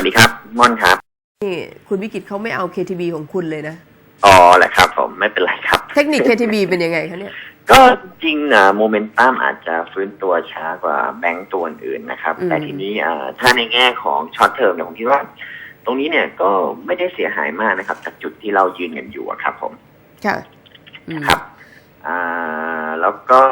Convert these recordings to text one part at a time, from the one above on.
วัสดีครับม่อนครับนี่คุณวิกิตเขาไม่เอา KTB ของคุณเลยนะ อ๋อแหละครับ ผมไม่เป็นไรครับ เทคนิค KTB เป็นยังไงคะเนี่ย ก็จริงอะโมเมนตัมอาจจะฟื้นตัวช้ากว่าแบงก์ตัวอื่นนะครับ อืม แต่ทีนี้อ่าถ้าในแง่ของช็อตเทอมเนี่ยผมคิดว่า ตรงนี้เนี่ยก็ไม่ได้เสียหายมากนะครับ จากจุดที่เรายืนกันอยู่อะครับผม ค่ะอืม ครับ อ่า แล้วก็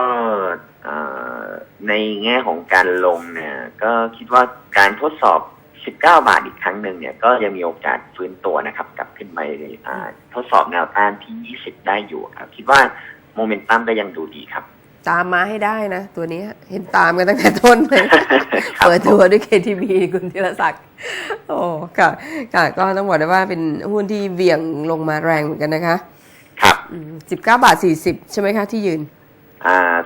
อ่าในแง่ของการลงเนี่ย ก็คิดว่าการทดสอบ 19 บาทอีกครั้งหนึ่งเนี่ยก็ยังมีโอกาสฟื้นตัวนะครับ กลับขึ้นไปอ่าทดสอบแนวต้านที่ 20 ได้อยู่ครับคิดว่าโมเมนตัมก็ยังดูดีครับ ตามมาให้ได้นะ ตัวนี้เห็นตามกันตั้งแต่ต้นเลยครับเปิดตัวด้วย KTB คุณธีรศักดิ์โอ้ค่ะค่ะก็ต้องบอกได้ว่าเป็นหุ้นที่เบี่ยงลงมาแรงเหมือนกันนะคะ ครับสิบเก้าบาทสี่สิบใช่ไหมคะที่ยืนอ่า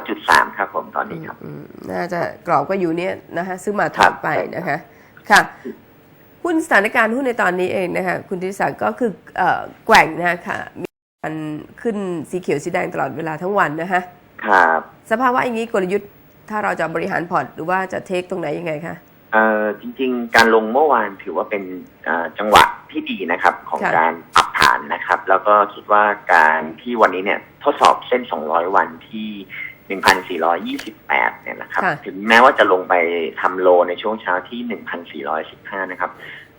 19.3ครับผมตอนนี้ครับอืมน่าจะกรอบก็อยู่เนี้ยนะคะซื้อมาถครัอบดไปนะคะ ค่ะหุ้นสถานการณ์หุ้นในตอนนี้เองนะคะคุณธีรศักดิ์ก็คือเอ่อแกว่งนะคะมีการขึ้นสีเขียวสีแดงตลอดเวลาทั้งวันนะคะครับสภาวะอย่างนี้กลยุทธ์ถ้าเราจะบริหารพอร์ตหรือว่าจะเทคตรงไหนยังไงคะเอ่อจริง ๆ การลงเมื่อวานถือว่าเป็นอ่าจังหวะที่ดีนะครับของค่ะการปรับฐานนะครับ แล้วก็คิดว่าการที่วันนี้เนี่ยทดสอบเส้น 200 วันที่ 1,428 เนี่ยนะครับ ค่ะ ถึงแม้ว่าจะลงไปทำโลในช่วงเช้าที่ 1,415 นะครับ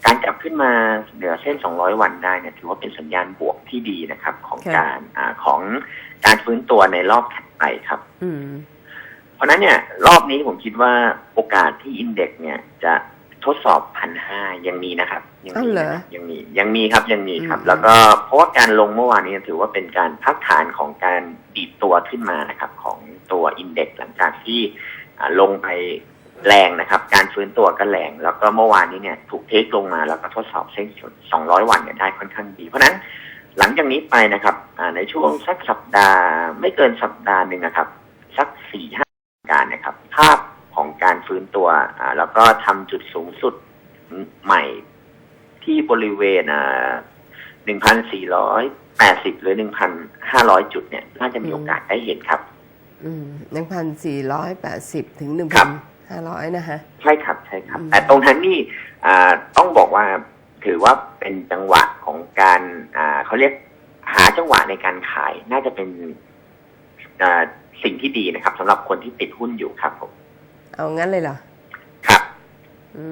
การกลับขึ้นมาเหนือเส้น 200 วันได้เนี่ยถือว่าเป็นสัญญาณบวกที่ดีนะครับ ของค่ะ การอาของการฟื้นตัวในรอบถัดไปครับ อืม เพราะฉะนั้นเนี่ยรอบนี้ผมคิดว่าโอกาสที่อินเด็กซ์เนี่ยจะ ทดสอบพันห้ายังมีนะครับ ยัอ้าวมีเหรอนะครับยังมียังมีครับยังมีครับอืมแล้วก็เพราะว่าการลงเมื่อวานนี้ถือว่าเป็นการพักฐานของการดีดตัวขึ้นมานะครับ ของตัวอินเด็กซ์หลังจากที่อ่าลงไปแรงนะครับ การฟื้นตัวก็แรงแล้วก็เมื่อวานนี้เนี่ยถูกเทคลงมาแล้วก็ทดสอบเส้น200 วันเนี่ยได้ค่อนข้างดี เพราะฉะนั้นหลังจากนี้ไปนะครับอ่าในช่วงสักสัปดาห์ไม่เกินสัปดาห์หนึ่งนะครับ สักสี่ห้าการนะครับ ภาพ ของการฟื้นตัวอ่าแล้วก็ทำจุดสูงสุดใหม่ที่บริเวณหนึ่งพันสี่ร้อยแปดสิบหรือหนึ่งพันห้าร้อยจุดเนี่ย น่าจะมีอืมโอกาสได้เห็นครับอืมหนึ่งพันสี่ร้อยแปดสิบถึงหนึ่งครัพับนห้าร้อยนะคะใช่ครับใช่ครับอืมแต่ตรงนั้นนี่อ่าต้องบอกว่าถือว่าเป็นจังหวะของการอ่าเขาเรียกหาจังหวะในการขาย น่าจะเป็นอ่าสิ่งที่ดีนะครับสำหรับคนที่ติดหุ้นอยู่ครับผม เอางั้นเลยเหรอครับอื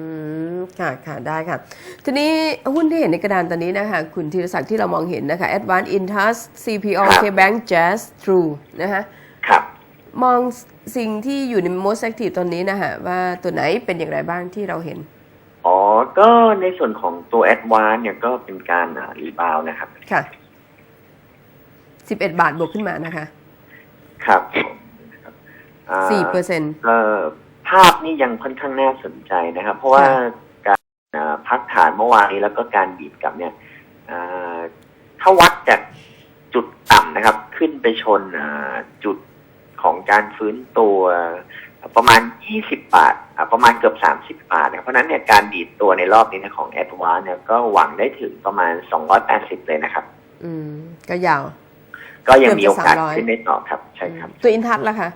มค่ะค่ะได้ค่ะ ทีนี้หุ้นที่เห็นในกระดานตอนนี้นะคะ คุณธีรศักดิ์ที่เรามองเห็นนะคะ Advance Intus CPO ครับ KBank Jazz True นะคะครับ มองสิ่งที่อยู่ใน most active ตอนนี้นะคะว่าตัวไหนเป็นอย่างไรบ้างที่เราเห็น อ๋อ ก็ในส่วนของตัว a d v a n c e เนี่ยก็เป็นการรีบาวนะครับ ค่ะ11บาทบวกขึ้นมานะคะ ครับผมนะครับอ่า4เปอร์เซ็นต์เอ่อ ภาพนี่ยังค่อนข้างน่าสนใจนะครับ เพราะว่าค่ะการอ่าพักฐานเมื่อวานนี้แล้วก็การบีบกลับเนี่ยอ่าถ้าวัดจากจุดต่ำนะครับ ขึ้นไปชนอ่าจุดของการฟื้นตัวประมาณ 20 บาทอ่าประมาณเกือบ 30 บาทนะครับเพราะฉะนั้นเนี่ยการดีดตัวในรอบนี้นะของ a d v a n c e เนี่ยก็หวังได้ถึงประมาณ 280 เลยนะครับ อืม ก็ยาว ก็ยังมีโอกาสเกือบจะ300ขึ้นได้ต่อครับ ใช่ครับ ตัวอินทัศน์ล่ะคะ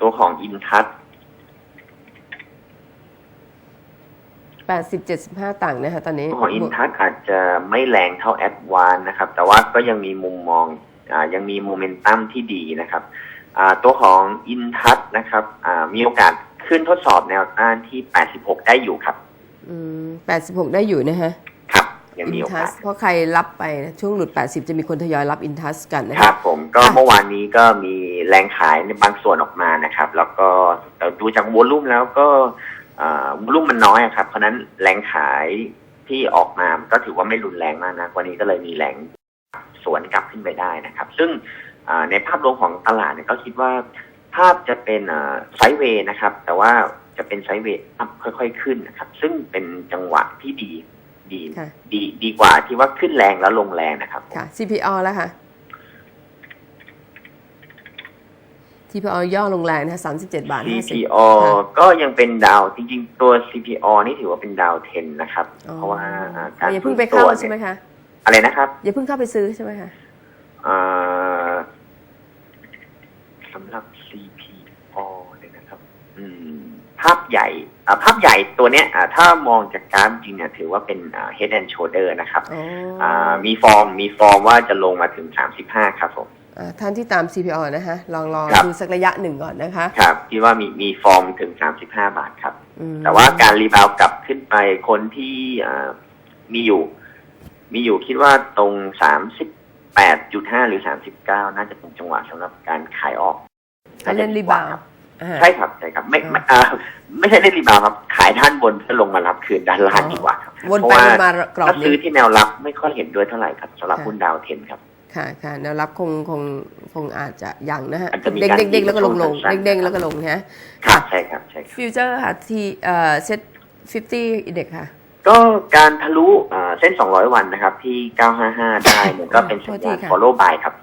ตัวของอินทัศ 80 75ต่างนะคะตอนนี้ตัวของอินทัศอาจจะไม่แรงเท่าแอดวานนะครับ แต่ว่าก็ยังมีมุมมองอ่ายังมีโมเมนตัมที่ดีนะครับอ่าตัวของอินทัศนะครับอ่ามีโอกาสขึ้นทดสอบแนวต้านที่86ได้อยู่ครับ อืม86ได้อยู่นะคะครับยังมีอินโอทักาสสเพราะใครรับไปนะช่วงหลุด 80 จะมีคนทยอยรับอินทัสกันนะคคะรับ ผมก็ค่ะเมื่อวานนี้ก็มีแรงขายในบางส่วนออกมานะครับ แล้วก็แต่ดูจากวอลุ่มแล้วก็วอ ลุ่มมันน้อยอะครับ เพราะฉะนั้นแรงขายที่ออกมาก็ถือว่าไม่รุนแรงมากนะวันนี้ก็เลยมีแรงสวนกลับขึ้นไปได้นะครับ ซึ่งอ่าในภาพรวมของตลาดเนี่ยก็คิดว่าภาพจะเป็นไซด์เวย์นะครับ แต่ว่าจะเป็นไซด์เวย์ค่อยๆขึ้นนะครับ ซึ่งเป็นจังหวะที่ดีดีค่ะดีดีกว่าที่ว่าขึ้นแรงแล้วลงแรงนะครับค่ะ CPO แล้วค่ะ CPO ย่อลงแรงนะคะ37บาท50 CPO ก็ยังเป็นดาวจริงๆ ตัว CPO นี่ถือว่าเป็นดาวเทนนะครับอ๋อเพราะว่าอ่าการอย่าเพิ่งไปฟื้นเข้าตัวใช่ไหมนี่ยคะ อะไรนะครับ อย่าเพิ่งเข้าไปซื้อใช่ไหมคะอ่าสำหรับ CPO เนี่ยนะครับ อืม ภาพใหญ่อ่าภาพใหญ่ตัวเนี้ยอ่าถ้ามองจากกราฟจริงเนี่ยถือว่าเป็นอ่า head and shoulder นะครับอ๋ออ่ามีฟอร์มมีฟอร์มว่าจะลงมาถึง35ครับผมอ่า ท่านที่ตาม CPO นะคะลองลองครับดูสักระยะหนึ่งก่อนนะคะ ครับคิดว่ามีมีฟอร์มถึง 35 บาทครับอืมแต่ว่าการรีบาวด์กลับขึ้นไปคนที่อ่ามีอยู่ มีอยู่คิดว่าตรง 38.5 หรือ 39 น่าจะเป็นจังหวะสำหรับการขายออกเขาเล่นรีบาวด์อ่าใช่ครับใช่ครับ ไม่ไม่อ่าไม่ใช่เล่นรีบาวด์ครับ ขายด้านบนเพื่อลงมารับคืนด้านล่างดีกว่าครับวนเพราะไปว่าวนมากรอบถ้าซื้นี้อที่แนวรับไม่ค่อยเห็นด้วยเท่าไหร่ครับสำหรับค่ะหุ้นดาวเทนครับ ค่ะค่ะแนวรับคงคงคงอาจจะยังนะฮะอาจจะมีเด้งการเด้งเด้งแล้วก็ลงลงสั้นๆเด้งเด้งแล้วก็ลงนะฮะครับใช่ครับใช่ครับฟิวเจอร์ค่ะที่เอ่อเซ็ต50อินเด็กค่ะ ก็การทะลุอ่าเส้น 200 วันนะครับ ที่ 955 ได้เนี่ยก็เป็นสัญโทษทีญาณค่ะ follow buy ครับ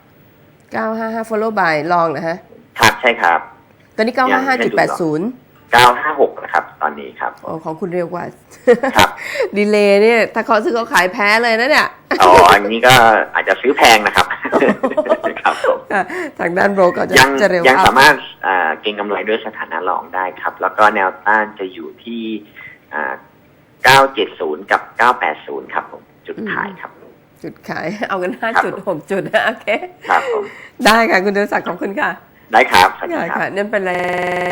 955 follow by ลองนะฮะครับใช่ครับ ตอนนี้ 955.80 956 นะครับ ตอนนี้ครับโอ้ของคุณเร็วกว่า ครับ ดีเลย์เนี่ย ถ้าเขาซื้อเขาขายแพ้เลยนะเนี่ย อ๋ออันนี้ก็อาจจะซื้อแพงนะครับครับผมอะทางด้านโบรกก็จะยังจะเร็วยังอัพสามารถอ่าเก็งกำไรด้วยสถานะรองได้ครับ แล้วก็แนวต้านจะอยู่ที่อ่า970 กับ 980 ครับผมจุดขายครับ จุดขาย เอากันครับ5จุด6จุดนะโอเค ครับผมได้ค่ะ คุณเดชศักดิ์ขอบคุณค่ะ ได้ครับสวัสดีค่ะครับค่ะนั่นเป็นแล้ว